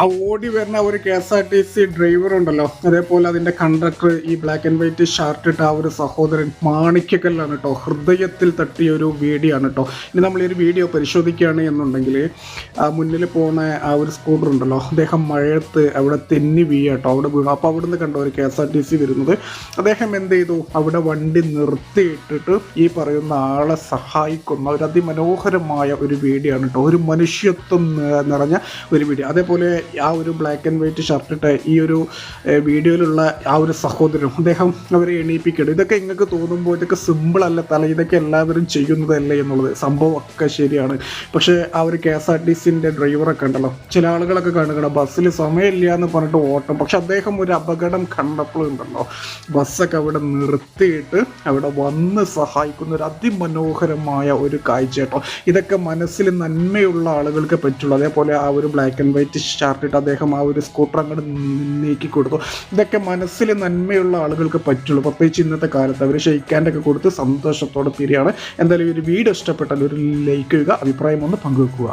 ആ ഓടി വരുന്ന ഒരു K S R T C driver ഉണ്ടല്ലോ. അതേപോലെ അതിന്റെ കണ്ടക്ടർ ഈ ബ്ലാക്ക് ആൻഡ് വൈറ്റ് ഷർട്ട് ഇട്ട ആ ഒരു സഹോദരൻ മാണിക്കക്കല്ലാണ് കേട്ടോ ഹൃദയത്തിൽ തട്ടിയ ഒരു വീഡിയോ ആണ് കേട്ടോ ഇനി നമ്മൾ ഈ ഒരു വീഡിയോ പരിശോധിക്കുകയാണ് എന്നുണ്ടെങ്കിൽ മുന്നിൽ പോകുന്ന ആ ഒരു സ്കൂട്ടർ ഉണ്ടല്ലോ. അദ്ദേഹം മഴയത്ത് അവിടെ തെന്നി വീഴ കേട്ടോ അവിടെ വീണു അപ്പോൾ അവിടുന്ന് കണ്ടോ ഒരു K S R T C വരുന്നത്. അദ്ദേഹം എന്ത് ചെയ്തു? അവിടെ വണ്ടി നിർത്തിയിട്ടിട്ട് ഈ പറയുന്ന ആളെ സഹായിക്കുന്ന ഒരു അതിമനോഹരമായ ഒരു വീഡിയോ ആണ് കേട്ടോ ഒരു മനുഷ്യത്വം നിറഞ്ഞ ഒരു വീഡിയോ. അതേപോലെ ആ ഒരു ബ്ലാക്ക് ആൻഡ് വൈറ്റ് ഷർട്ടിട്ട് ഈ ഒരു വീഡിയോയിലുള്ള ആ ഒരു സഹോദരൻ അദ്ദേഹം അവരെ എണീപ്പിക്കണം ഇതൊക്കെ നിങ്ങൾക്ക് തോന്നുമ്പോൾ ഇതൊക്കെ സിമ്പിൾ അല്ല തല ഇതൊക്കെ എല്ലാവരും ചെയ്യുന്നതല്ലേ എന്നുള്ളത്. സംഭവം ഒക്കെ ശരിയാണ്. പക്ഷേ ആ ഒരു കെ എസ് ആർ ടി സിന്റെ ഡ്രൈവറൊക്കെ ഉണ്ടല്ലോ ചില ആളുകളൊക്കെ കാണുകയാണ് ബസ്സിൽ സമയമില്ല എന്ന് പറഞ്ഞിട്ട് ഓട്ടം. പക്ഷെ അദ്ദേഹം ഒരു അപകടം കണ്ടപ്പോൾ ഉണ്ടല്ലോ ബസ്സൊക്കെ അവിടെ നിർത്തിയിട്ട് അവിടെ വന്ന് സഹായിക്കുന്ന ഒരു അതിമനോഹരമായ ഒരു കാഴ്ച കേട്ടോ. ഇതൊക്കെ മനസ്സിൽ നന്മയുള്ള ആളുകൾക്ക് പറ്റുള്ളൂ. അതേപോലെ ആ ഒരു ബ്ലാക്ക് ആൻഡ് വൈറ്റ് ഷർട്ട് ഇട്ട് അദ്ദേഹം ആ ഒരു സ്കൂട്ടർ അങ്ങോട്ട് നീക്കി കൊടുത്തു. ഇതൊക്കെ മനസ്സിൽ നന്മയുള്ള ആളുകൾക്ക് പറ്റുള്ളൂ. പ്രത്യേകിച്ച് ഇന്നത്തെ കാലത്ത് അവർ ഷെയ്ക്കാന്റൊക്കെ കൊടുത്ത് സന്തോഷത്തോടെ തീരുകയാണ് എന്തായാലും ഈ ഒരു വീഡിയോ ഇഷ്ടപ്പെട്ടാൽ ഒരു ലൈക്ക് ചെയ്യുക അഭിപ്രായം ഒന്ന് പങ്കുവെക്കുക.